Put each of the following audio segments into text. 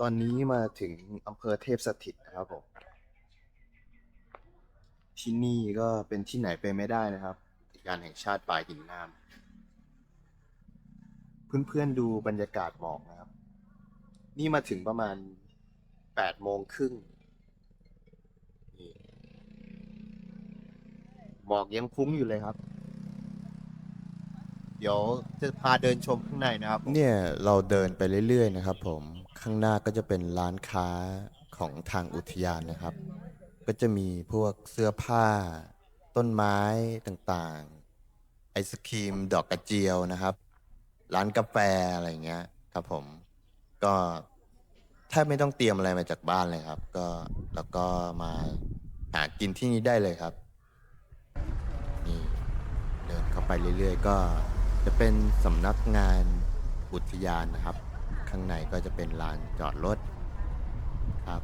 ตอนนี้มาถึงอำเภอเทพสถิตนะครับผม ที่นี่ก็เป็นที่ไหนไปไม่ได้นะครับอุทยานแห่งชาติปลายหินน้ำเพื่อนๆดูบรรยากาศหมอกนะครับ นี่มาถึงประมาณแปดโมงครึ่งหมอกยังคุ้งอยู่เลยครับ เดี๋ยวจะพาเดินชมข้างในนะครับเนี่ยเราเดินไปเรื่อยๆนะครับผม ข้างหน้าก็จะเป็นร้านค้าของทางอุทยานนะครับ ก็จะมีพวกเสื้อผ้า ต้นไม้ต่างๆ ไอศครีม ดอกกระเจียวนะครับ ร้านกาแฟอะไรเงี้ยครับผม ก็แทบไม่ต้องเตรียมอะไรมาจากบ้านเลยครับ ก็แล้วก็มาหากินที่นี่ได้เลยครับ นี่เดินเข้าไปเรื่อยๆ ก็จะเป็นสำนักงานอุทยานนะครับ ข้างในก็จะเป็นลานจอดรถครับ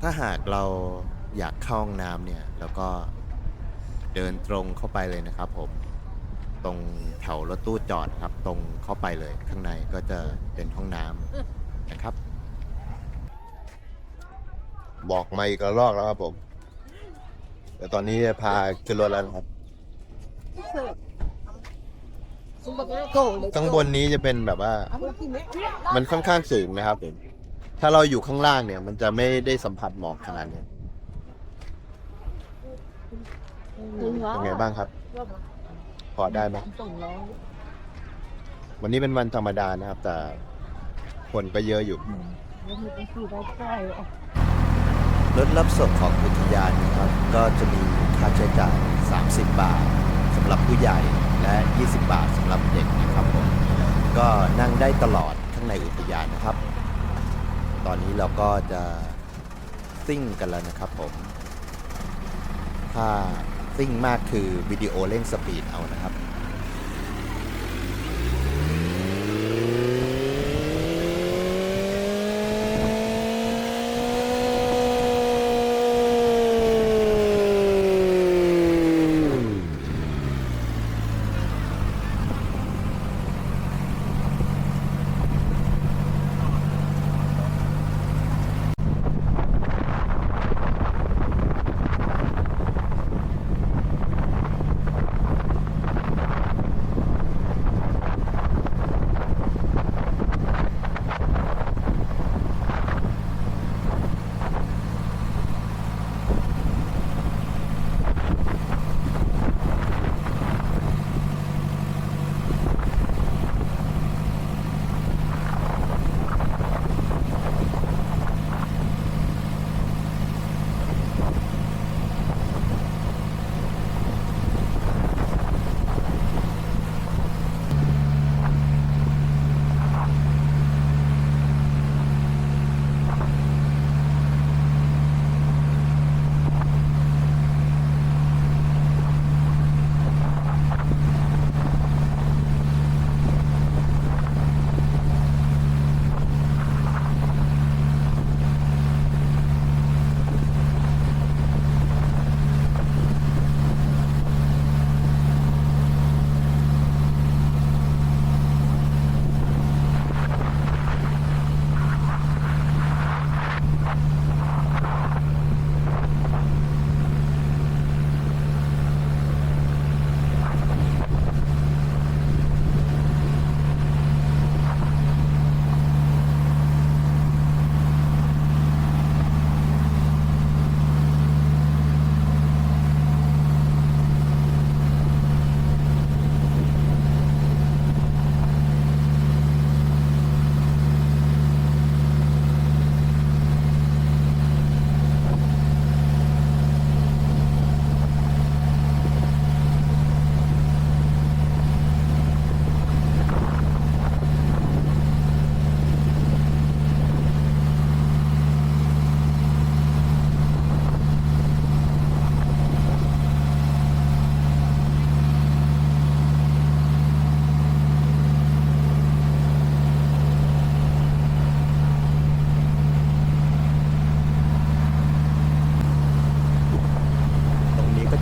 ถ้าหากเราอยากเข้าห้องน้ำเนี่ยแล้วก็เดินตรงเข้าไปเลยนะครับผมตรงแถวรถตู้จอดครับ ตรงเข้าไปเลยข้างในก็จะเป็นห้องน้ำนะครับ บอกมาอีกระลอกแล้วครับผมแต่ตอนนี้พาขึ้นรถแล้วนะครับ ข้างบนนี้จะเป็นแบบว่า มันค่อนข้างสูงนะครับผมถ้าเราอยู่ข้างล่างเนี่ย มันจะไม่ได้สัมผัสหมอกขนาดนี้เป็นไงบ้างครับ พอได้ไหมวันนี้เป็นวันธรรมดานะครับ แต่คนก็เยอะอยู่รถรับส่งของอุทยานนะครับ ก็จะมีค่าใช้จ่าย 30 บาทสำหรับผู้ใหญ่ และ 20 บาทสำหรับเด็กนะครับผมก็นั่งได้ตลอดข้างในอุทยานนะครับ ตอนนี้เราก็จะซิ่งกันแล้วนะครับผม ถ้าซิ่งมากคือวิดีโอเร่งสปีดเอานะครับ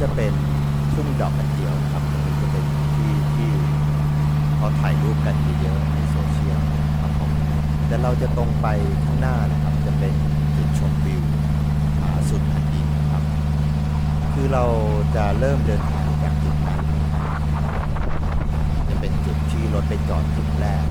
จะเป็นทุ่งดอกกระเจียวนะครับตรงนี้จะเป็นที่ที่เขาถ่ายรูปกันเยอะในโซเชียลครับผมแต่เราจะตรงไปข้างหน้านะครับ จะเป็นจุดชมวิวผาสุดแผ่นดินนะครับ คือเราจะเริ่มเดินทางจากจุดนั้นจะเป็นจุดที่รถไปจอดจุดแรก